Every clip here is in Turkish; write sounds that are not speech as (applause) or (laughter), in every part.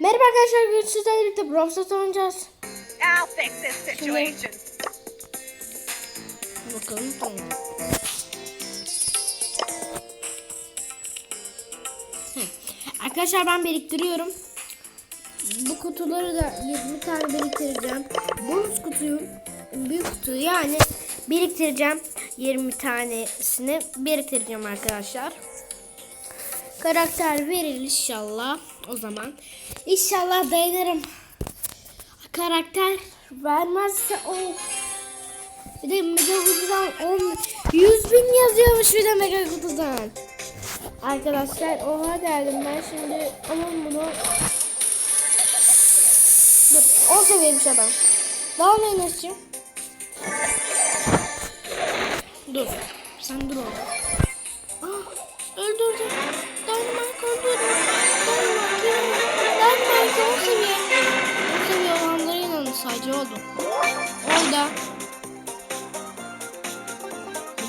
Merhaba arkadaşlar, bugün sizlerle birlikte Brawl Stars oynayacağız. I'll fix this situation. Bakalım tamam. Hı. Arkadaşlar ben biriktiriyorum. Bu kutuları da 20 tane biriktireceğim. Bonus kutuyu, büyük kutuyu yani biriktireceğim. 20 tanesini biriktireceğim arkadaşlar. Karakter verir inşallah o zaman. İnşallah dayanırım. Karakter vermezse o bir de mega kutudan 10 100 bin yazıyormuş bir de mega kutudan. Arkadaşlar oha derdim ben şimdi aman bunu Dur, 10 seviyeymiş adam. Daha ne Enes'ciğim? Dur. Sen dur orada. Ah, öldürdüm. Sadece oldu. Orada.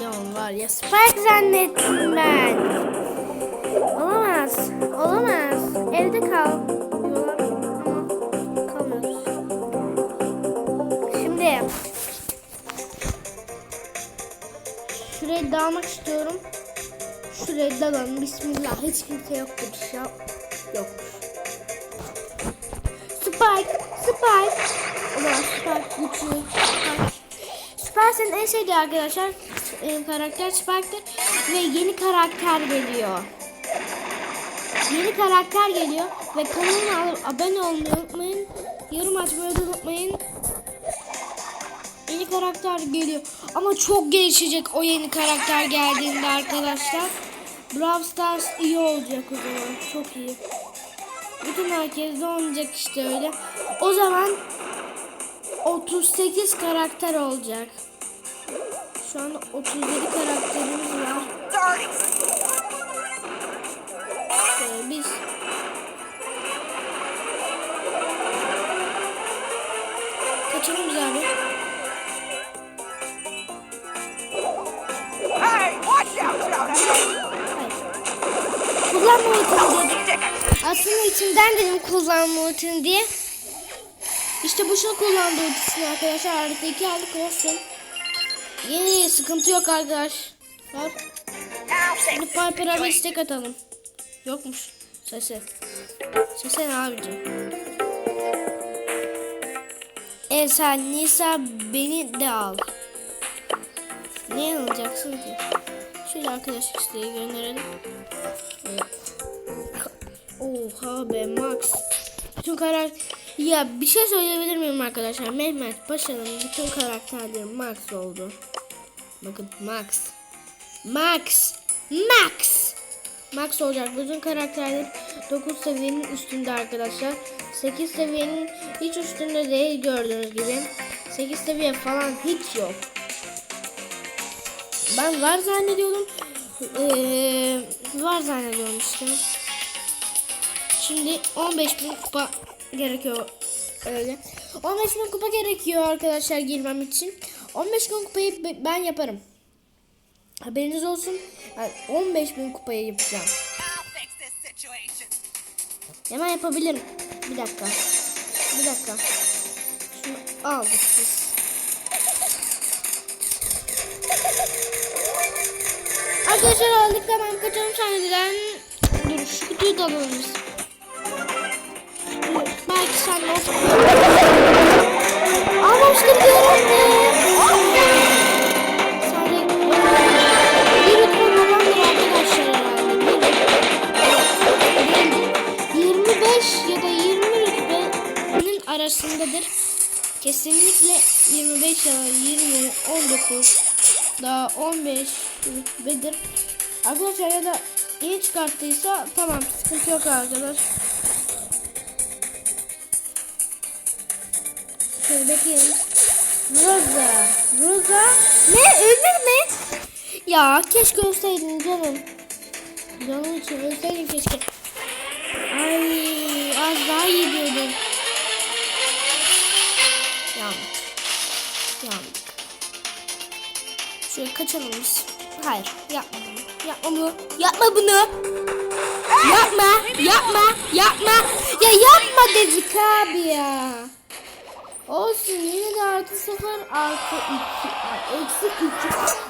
Onu var ya Spike zannettim ben. Olamaz. Olamaz. Evde kal. Kalmıyoruz. Şimdi şuraya dalmak istiyorum. Şuraya dalalım. Bismillah. Hiç kimse yoktur. Ya. Yok. Spike. Spike. Ulan Spike güçlü. Senin en sevdiği arkadaşlar e, karakter Spike'dır ve yeni karakter geliyor. Yeni karakter geliyor ve kanalıma abone olmayı unutmayın. Yorum açmayı unutmayın. Yeni karakter geliyor. Ama çok gelişecek o yeni karakter geldiğinde arkadaşlar. Brawl Stars iyi olacak o zaman. Çok iyi. Bütün herkes de oynayacak işte öyle. O zaman 38 karakter olacak. Şu an 37 karakterimiz var. Ee, biz kaçalım abi. Hey, watch out, Shout Hayır. Kullanma ultini dedim. Aslında içimden dedim kullanma ultini diye. İşte boşuna kullandı ultisini arkadaşlar. Artı iki aldık olsun. Yeni sıkıntı yok arkadaşlar. Şimdi Piper'a bir istek atalım. Yokmuş. Sese. Sese ne abicim? E sen Nisa beni de al. Ne alacaksın ki? Şöyle arkadaş isteği gönderelim. Evet. Oha be Max. Bütün karar... Ya bir şey söyleyebilir miyim arkadaşlar? Mehmet Paşa'nın bütün karakterleri Max oldu. Bakın Max. Max. Max. Max olacak. Bütün karakterler 9 seviyenin üstünde arkadaşlar. 8 seviyenin hiç üstünde değil gördüğünüz gibi. 8 seviye falan hiç yok. Ben var zannediyordum. Ee, var zannediyorum işte. Şimdi 15 bin kupa gerekiyor öyle. 15 bin kupa gerekiyor arkadaşlar girmem için. 15 bin kupayı be- ben yaparım. Haberiniz olsun. Yani 15 bin kupayı yapacağım. Hemen yapabilirim. Bir dakika. Bir dakika. Şunu aldık biz. Arkadaşlar aldık tamam kaçalım sahneden. Dur şu kutuyu da alalım biz. Da 20 rütbenin arasındadır. Kesinlikle 25 ya da 20, 19 daha 15 rütbedir. Arkadaşlar ya da iyi çıkarttıysa tamam sıkıntı yok arkadaş. Bekleyelim. Rosa. Rosa. Ne? Ölür mü? Ya keşke ölseydin canım. Canım için ölseydin keşke. Ay az daha iyi diyordum. Yandık. Yandık. Şöyle kaçalım biz. Hayır yapma bunu. Yapma bunu. Yapma bunu. Yapma. Yapma. Yapma. Ya yapma dedik abi ya. Olsun yine de artı 0 artı 2 eksi 2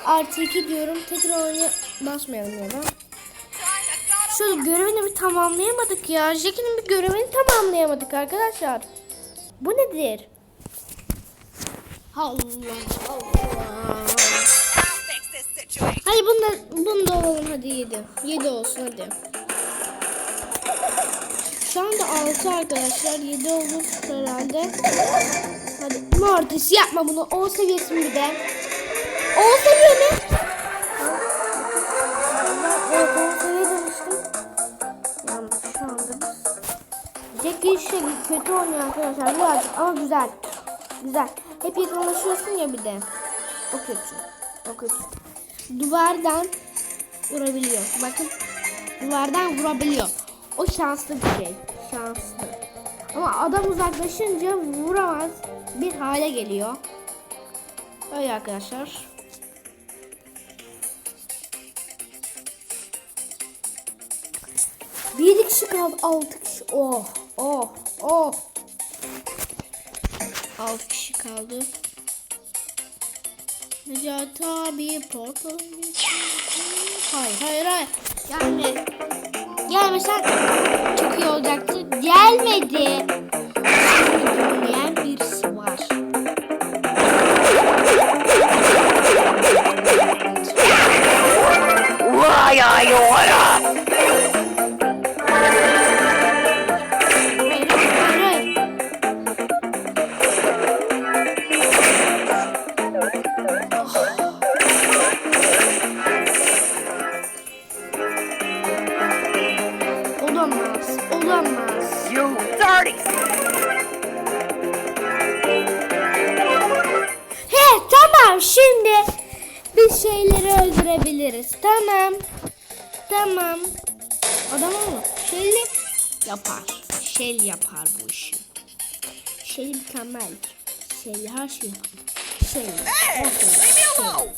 artı 2 diyorum. Tekrar oynaya basmayalım ya da. Şu görevini bir tamamlayamadık ya. Jackie'nin bir görevini tamamlayamadık arkadaşlar. Bu nedir? Allah Allah. Hadi bunda, bunda olalım hadi 7. 7 olsun hadi. Şu anda 6 arkadaşlar. 7 olur herhalde. Hadi Mortis yapma bunu. 10 seviyesi bir de. 10 seviye mi? Evet 10 seviye demiştim. Yanlış şu anda. Jackie şey kötü oynuyor arkadaşlar birazcık ama güzel. Güzel. Hep yakınlaşıyorsun ya bir de. O kötü. O kötü. Duvardan vurabiliyor. Bakın duvardan vurabiliyor. O şanslı bir şey. Şanslı. Ama adam uzaklaşınca vuramaz bir hale geliyor. Öyle arkadaşlar. Bir kişi kaldı. Altı kişi. Oh. Oh. Oh. Altı kişi kaldı. Necati abi portal. Hayır hayır hayır. Gelme. Gelmesen çok iyi olacaktı. Gelmedi. Dinleyen birisi var. You up? Şel yapar bu işi. Şey mükemmel. Şey her şey yapar. Şey. Hey, leave me alone.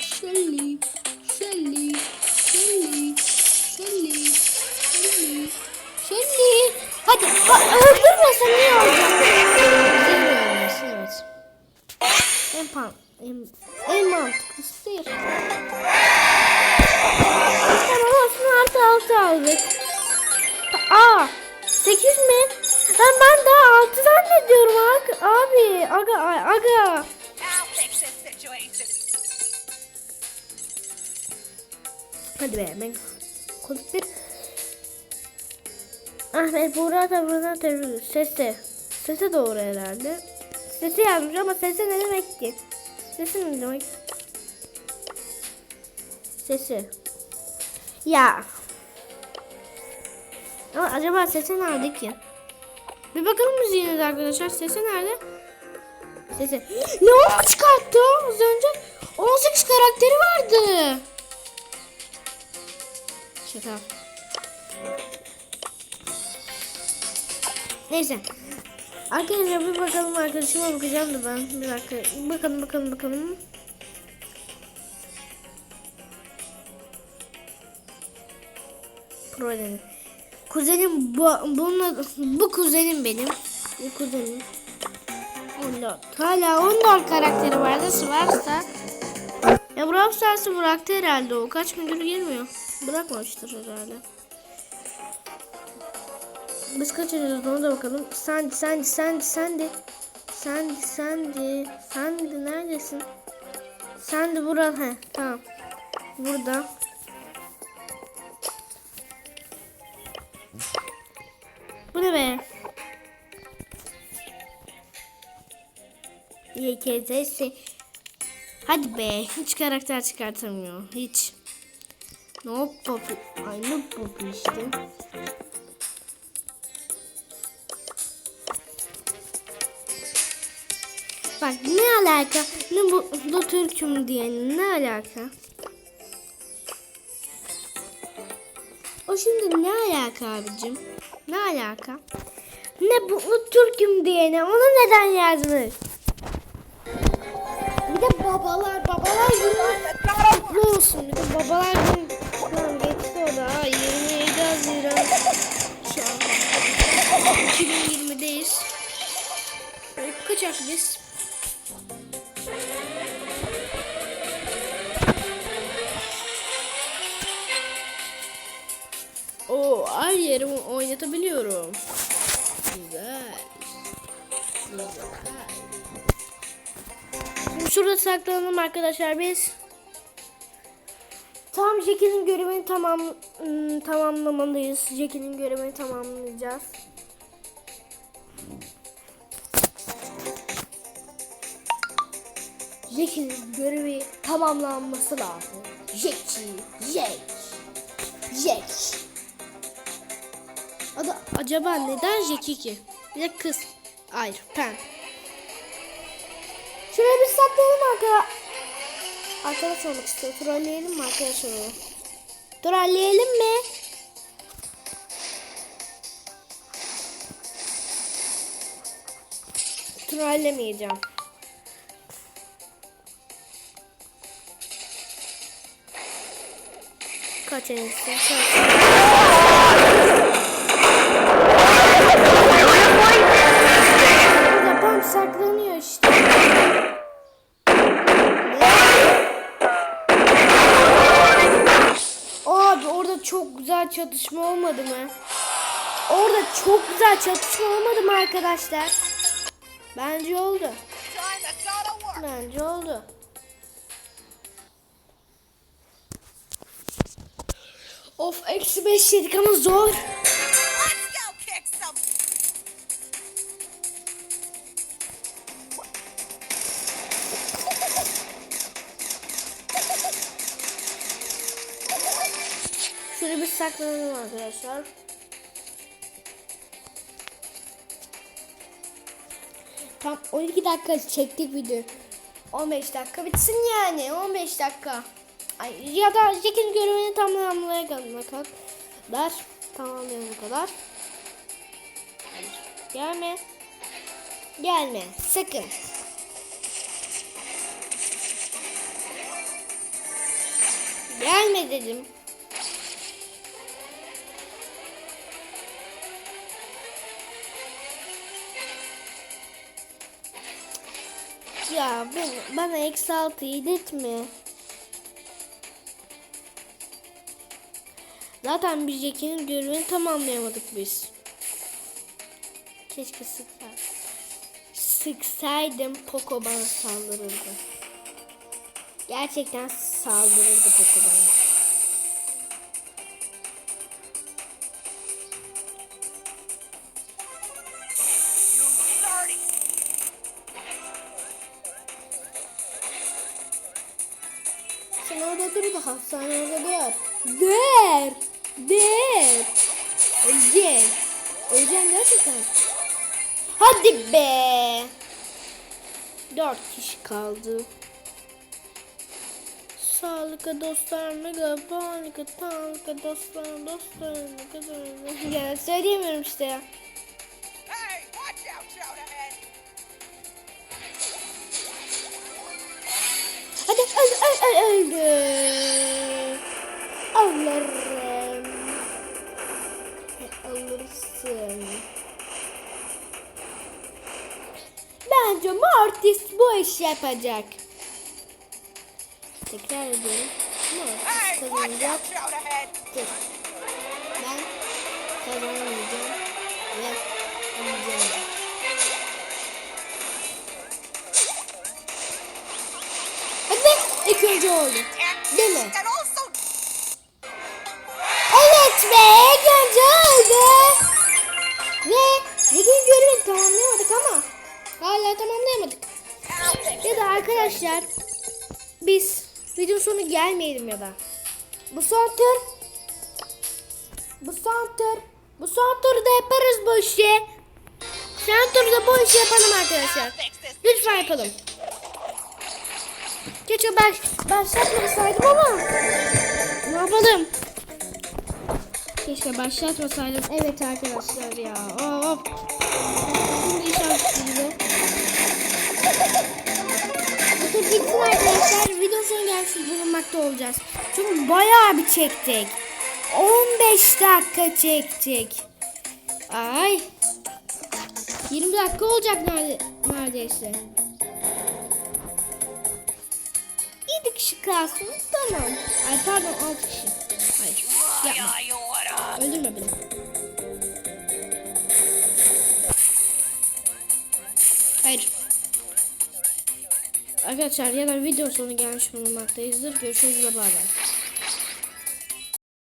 Shelly, Shelly, Shelly, Shelly, Shelly, Shelly. Hadi ha, öldürmesen iyi olacak. Evet. En, en, en mantıklısı değil. Tamam olsun artı altı aldık. Aa 8 mi? Ben, ben daha 6 zannediyorum abi. Abi aga aga. Hadi be ben bir Ahmet Buğra tavrından terörü sesi sesi doğru herhalde sesi yazmış ama sesi ne demek ki sesi ne demek sesi ya ama acaba sesi nerede ki bir bakalım müziğinize arkadaşlar sesi nerede sesi (gasps) ne oldu çıkarttı az önce 18 karakteri vardı Şaka. Neyse. Arkadaşlar bir bakalım arkadaşıma bakacağım da ben. Bir dakika. Bakalım bakalım bakalım. Problem. Kuzenim bu, bununla, bu kuzenim benim. Bu kuzenim. 14. Hala 14 karakteri var. Nasıl varsa. Ya Brawl Stars'ı bıraktı herhalde o. Kaç gündür girmiyor. Bırakmamıştır herhalde. Biz kaç ediyoruz ona da bakalım. Sandy, Sandy, Sandy, Sandy. Sandy, Sandy. Sandy neredesin? Sandy burada. He, tamam. Burada. YKZ'si. Hadi be. Hiç karakter çıkartamıyor. Hiç. No popi. Ay no popi işte. Bak ne alaka? Ne bu, bu Türk'üm diyenin ne alaka? O şimdi ne alaka abicim? Ne alaka? Ne bu, bu Türk'üm diyene onu neden yazmış? De babalar, babalar günü ne olsun bir de babalar günü. Tamam geçti o da 27 Haziran. Şu an 2020'deyiz. Kaç yaşlıyız? Şurada saklanalım arkadaşlar biz. Tam Jackie'nin görevini tamam ım, tamamlamalıyız. Jackie'nin görevini tamamlayacağız. Jackie'nin görevi tamamlanması lazım. Jackie, Jack, Jack. Adı acaba neden Jackie ki? Bir de kız. Hayır, Pen. Şuraya bir saklayalım arkadaşlar. Arkadaş olmak istiyor. Trolleyelim mi arkadaşlar onu? Trolleyelim mi? Trollemeyeceğim. Kaç enisi? Kaç. Çok güzel çatışma olmadı mı arkadaşlar? Bence oldu. Bence oldu. Of eksi beş yedik ama zor. Şöyle bir saklanalım arkadaşlar. Tam 12 dakika çektik video. 15 dakika bitsin yani 15 dakika. Ay, ya da Jack'in görevini tamamlayana kadar. Tamamlayana kadar. Gelme. Gelme. Sakın. Gelme dedim. Ya ben, bana eksi altı yedirtme. Zaten bir Jack'in görevini tamamlayamadık biz. Keşke sıksaydım. Sıksaydım Poco bana saldırırdı. Gerçekten saldırırdı Poco bana. Sen orada dur da Hasan orada dur. Dur. Dur. Öleceksin. Öleceksin gerçekten. Hadi be. Dört kişi kaldı. Sağlıka dostlar mega panika tanka dostlar dostlar mega (laughs) Ya söyleyemiyorum işte ya. Öl öldü. Alırım. Alırsın. Bence Mortis bu işi yapacak. Tekrar ediyorum. Mortis kazanacak. Dur. Ben kazanamayacağım. Oldu. Değil mi? Evet ilk önce oldu. Ve ligin görevini tamamlayamadık ama hala tamamlayamadık. Ya da arkadaşlar biz video sonu gelmeyelim ya da. Bu son tur bu son tur bu son turda yaparız bu işi. Son turda bu işi yapalım arkadaşlar. Lütfen yapalım. Keşke baş, başlatmasaydım ama ne yapalım? Keşke başlatmasaydım. Evet arkadaşlar ya. Of. Şimdi. (laughs) Bakın bitsin arkadaşlar. Video sonu gelsin bulunmakta olacağız. Çünkü bayağı bir çektik. 15 dakika çektik. Ay. 20 dakika olacak nerede, Neredeyse. 7 kişi kalsın. Tamam. Ay pardon 6 kişi. Hayır. Yapma. Öldürme beni. Hayır. Arkadaşlar ya da video sonu gelmiş bulunmaktayızdır. Görüşürüz. Bay bay.